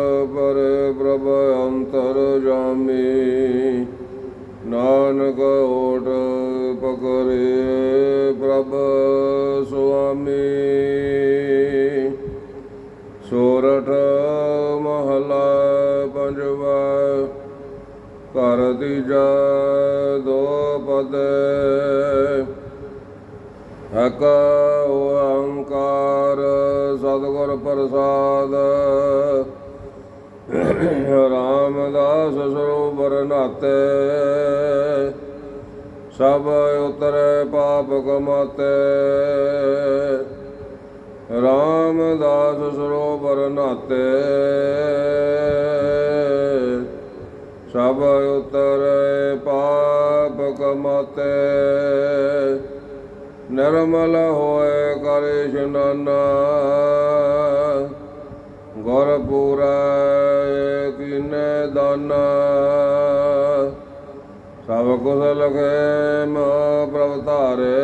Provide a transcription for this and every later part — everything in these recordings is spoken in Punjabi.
ਪਰ ਪ੍ਰਭ ਅੰਤਰ ਜਾਮੀ ਨਾਨਕ ਓਟ ਪਕਰੇ ਪ੍ਰਭ ਸੁਆਮੀ। ਸੋਰਠ ਮਹਲਾ ਪੰਜਵਾ। ਘਰ ਤੀਜਾ ਦੋ ਪਦ। ਹਕ ਓੰਕਾਰ ਸਤਿਗੁਰ ਪ੍ਰਸਾਦ। ਰਾਮਦਾਸ ਸਰੋਵਰ ਨਾਤੇ, ਸਭ ਉਤਰੇ ਪਾਪ ਕਮਾਤੇ। ਰਾਮਦਾਸ ਸਰੋਵਰ ਨਾਤੇ, ਸਭ ਉਤਰੈ ਪਾਪ ਕਮਾਤੇ। ਨਿਰਮਲ ਹੋਏ ਕਰ ਇਸ਼ਨਾਨਾ ਗੁਰ ਪੂਰੈ, ਕੀਨੇ ਦਾਨਾ? ਸਭ ਕੁਸ ਲਖੇ ਮਾ ਪ੍ਰਭ ਧਾਰੇ।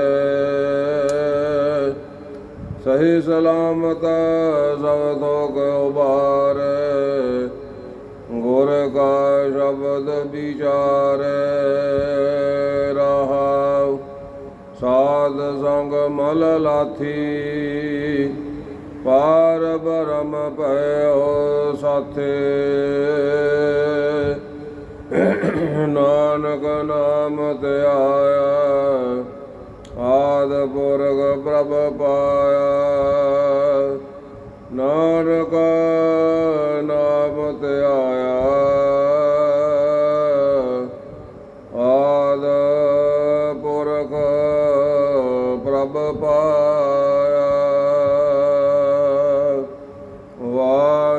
ਸਹੀ ਸਲਾਮਤ ਸਭ ਥੋਕ ਉਬਾਰੇ ਗੁਰ ਕਾ ਸ਼ਬਦ ਵਿਚਾਰ। ਰਹਾਉ ਸਾਧ ਸੰਗ ਮਲ ਲਾਥੀ। ਪਾਰ ਬਰਮ ਭਇਓ ਸਾਥੇ। ਨਾਨਕ ਨਾਮ ਤੇ ਆਇਆ, ਆਦ ਪੁਰਖ ਪ੍ਰਭ ਪਾਇਆ। ਨਾਨਕ ਨਾਮ ਤੇ ਆਇਆ, ਆਦ ਪੁਰਖ ਪ੍ਰਭ ਪਾਇਆ।